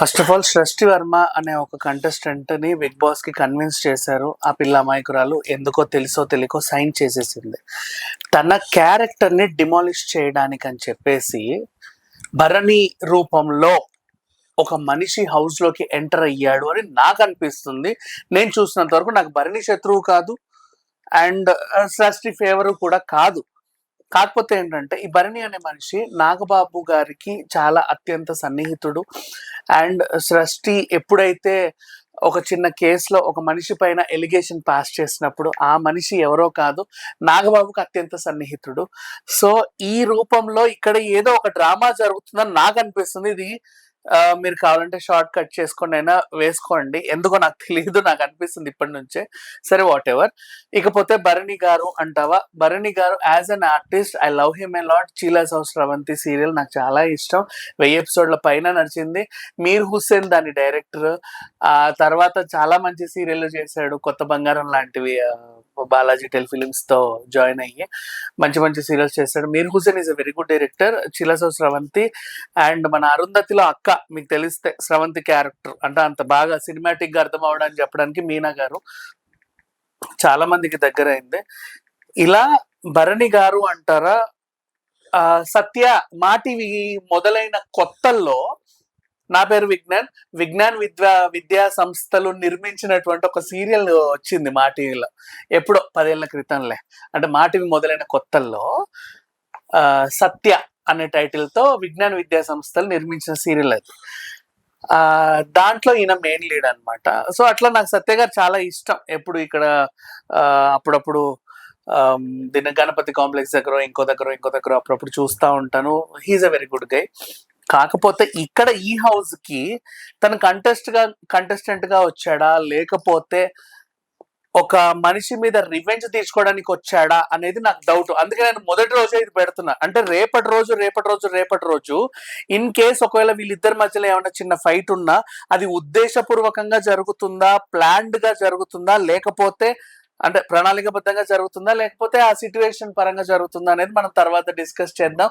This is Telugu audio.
ఫస్ట్ ఆఫ్ ఆల్ సృష్టి వర్మ అనే ఒక కంటెస్టెంట్ని బిగ్ బాస్కి కన్విన్స్ చేశారు. ఆ పిల్ల అమాయకురాలు ఎందుకో తెలుసో తెలియకో సైన్ చేసేసింది. తన క్యారెక్టర్ని డిమాలిష్ చేయడానికి అని చెప్పేసి భరణి రూపంలో ఒక మనిషి హౌస్లోకి ఎంటర్ అయ్యాడు అని నాకు అనిపిస్తుంది. నేను చూసినంత వరకు నాకు భరణి శత్రువు కాదు. అండ్ సృష్టి ఫేవర్ కూడా కాదు. కాకపోతే ఏంటంటే ఈ భరణి అనే మనిషి నాగబాబు గారికి చాలా అత్యంత సన్నిహితుడు. అండ్ సృష్టి ఎప్పుడైతే ఒక చిన్న కేసులో ఒక మనిషి పైన ఎలిగేషన్ పాస్ చేసినప్పుడు ఆ మనిషి ఎవరో కాదు నాగబాబుకి అత్యంత సన్నిహితుడు. సో ఈ రూపంలో ఇక్కడ ఏదో ఒక డ్రామా జరుగుతుందని నాకు అనిపిస్తుంది. ఇది మీరు కావాలంటే షార్ట్ కట్ చేసుకొని అయినా వేసుకోండి. ఎందుకో నాకు తెలియదు నాకు అనిపిస్తుంది ఇప్పటి నుంచే. సరే వాట్ ఎవర్ ఇకపోతే భరణి గారు అంటావా? భరణి గారు as an artist I love him a lot చీలాస్ హౌస్ రవంతి సీరియల్ నాకు చాలా ఇష్టం. వెయ్యి ఎపిసోడ్ల పైన నడిచింది. మీర్ హుస్సేన్ దాని డైరెక్టర్ ఆ తర్వాత చాలా మంచి సీరియల్ చేశాడు. కొత్త బంగారం లాంటివి బాలాజీ టెలిఫిలిమ్స్తో జాయిన్ అయ్యి మంచి మంచి సీరియల్స్ చేశాడు Meer Hussain is a very good director చిలసో Sravanthi and మన అరుంధతిలో అక్క మీకు తెలిస్తే స్రవంతి క్యారెక్టర్ అంటే అంత బాగా సినిమాటిక్గా అర్థం అవడానికి చెప్పడానికి మీనా గారు చాలా మందికి దగ్గర అయింది. ఇలా భరణి గారు అంటారా సత్య మా టీవీ మొదలైన కొత్తల్లో నా పేరు విజ్ఞాన్. విజ్ఞాన్ విద్యా విద్యా సంస్థలు నిర్మించినటువంటి ఒక సీరియల్ వచ్చింది మా టీవీలో. ఎప్పుడో పదేళ్ళ క్రితంలే. అంటే మా టీవీ మొదలైన కొత్తల్లో సత్య అనే టైటిల్తో విజ్ఞాన్ విద్యా సంస్థలు నిర్మించిన సీరియల్ అది. దాంట్లో ఈయన మెయిన్ లీడ్ అనమాట సో అట్లా నాకు సత్య గారు చాలా ఇష్టం. ఎప్పుడు ఇక్కడ అప్పుడప్పుడు ఆమ్, దీని గణపతి కాంప్లెక్స్ దగ్గర ఇంకో దగ్గర ఇంకో దగ్గర అప్పుడప్పుడు చూస్తూ ఉంటాను. He's a very good guy కాకపోతే ఇక్కడ ఈ హౌస్కి తను కంటెస్ట్గా కంటెస్టెంట్గా వచ్చాడా? లేకపోతే ఒక మనిషి మీద రివెంజ్ తీసుకోవడానికి వచ్చాడా? అనేది నాకు డౌట్ అందుకే నేను మొదటి రోజే ఇది పెడుతున్నా. అంటే రేపటి రోజు రేపటి రోజు రేపటి రోజు ఇన్ కేస్ ఒకవేళ వీళ్ళిద్దరి మధ్యలో ఏమైనా చిన్న ఫైట్ ఉన్నా అది ఉద్దేశపూర్వకంగా జరుగుతుందా? ప్లాన్డ్గా జరుగుతుందా? లేకపోతే అంటే ప్రణాళికబద్ధంగా జరుగుతుందా? లేకపోతే ఆ సిచ్యువేషన్ పరంగా జరుగుతుందా అనేది మనం తర్వాత డిస్కస్ చేద్దాం.